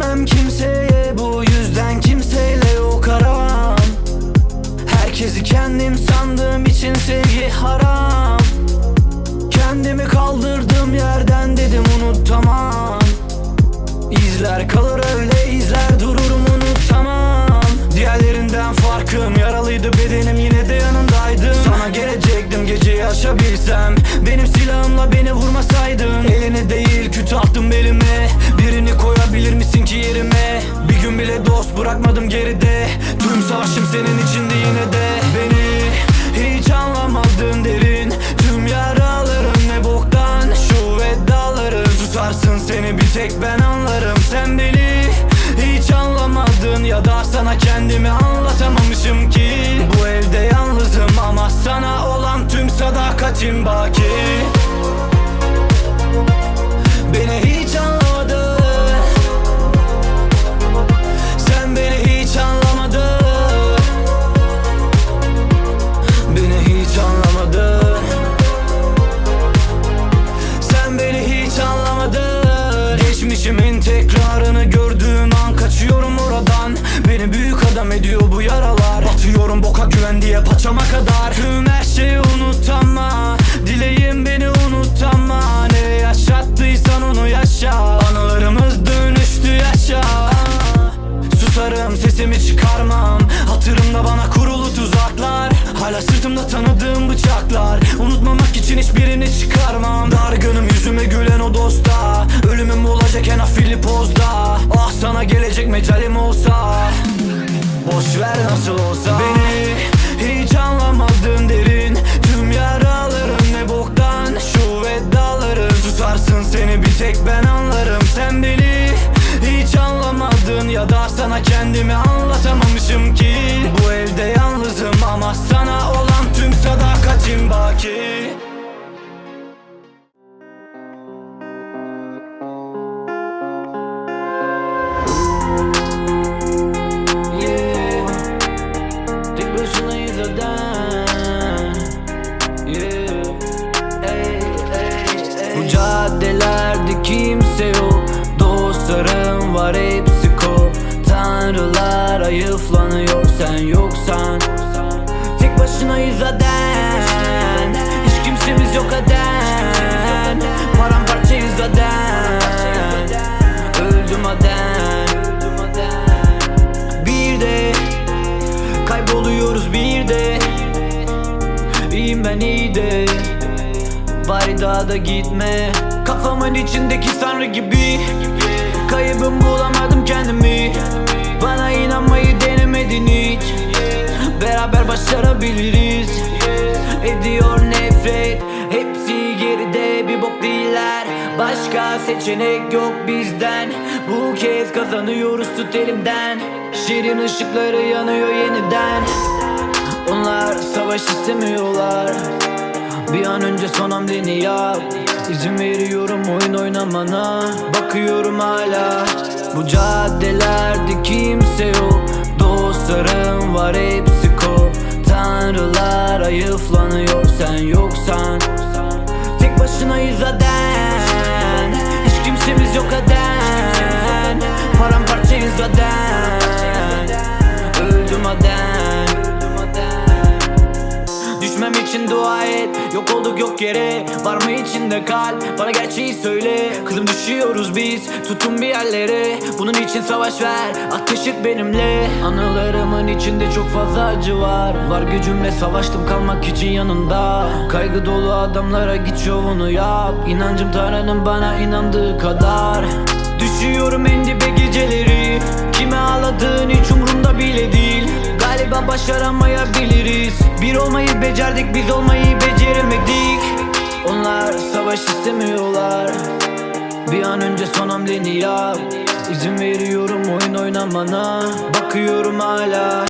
güvenmem kimseye Bu yüzden kimseyle o karam. Herkesi kendim sandığım için sevgi haram. Kendimi kaldırdım yerden dedim unutamam. İzler kalır sadakatim baki. Beni hiç paçama kadar. Tüm her şeyi unut ama Dileğim beni unut ama. Ne yaşattıysan onu yaşa. Anılarımız dönüştü yaşa. Susarım sesimi çıkarmam. Hatırımda bana kurulu tuzaklar. Hala sırtımda tanıdığım bıçaklar. Unutmamak için hiçbirini çıkarmam. Dargınım yüzüme gülen o dosta. Ölümüm olacak en afilli pozda Ah sana gelecek mecalim olsa. Boş ver nasıl olsa. Beni ben anlarım Sen beni. Hiç anlamadın Ya da sana kendimi anlatamamışım ki. Bu evde yalnızım ama sana olan tüm sadakatim ey, ey. Bu caddelerde kimse yok Dostlarım var hepsi kop Tanrılar ayıflanıyor sen yoksan Bari daha da gitme. Kafamın içindeki sanrı gibi. Kaybım bulamadım kendimi. Bana inanmayı denemedin hiç. Beraber başarabiliriz. Ediyor nefret. Hepsi geride bir bok değiller. Başka seçenek yok bizden. Bu kez kazanıyoruz tut elimden. Şirin ışıkları yanıyor yeniden. Onlar savaş istemiyorlar bir an önce son hamleni yap. İzin veriyorum oyun oynamana. Bakıyorum hala Bu caddelerde kimse yok. Dostlarım var hepsi kop. Tanrılar ayıflanıyor sen yoksan. Tek başınayız zaten Hiç kimsemiz yok aden. Paramparçayız zaten için dua et. Yok olduk yok yere. Var mı içinde kalp Bana gerçeği söyle. Kızım düşüyoruz biz. Tutun bir yerlere. Bunun için savaş ver. Ateş et benimle. Anılarımın içinde çok fazla acı var. Var gücümle savaştım kalmak için yanında. Kaygı dolu adamlara git şovunu yap. İnancım Tanrı'nın bana inandığı kadar. Düşüyorum en dibe geceleri başaramayabiliriz. Bir olmayı becerdik biz olmayı beceremedik. Onlar savaş istemiyorlar. Bir an önce son hamleni yap. İzin veriyorum oyun oynamana. Bakıyorum hala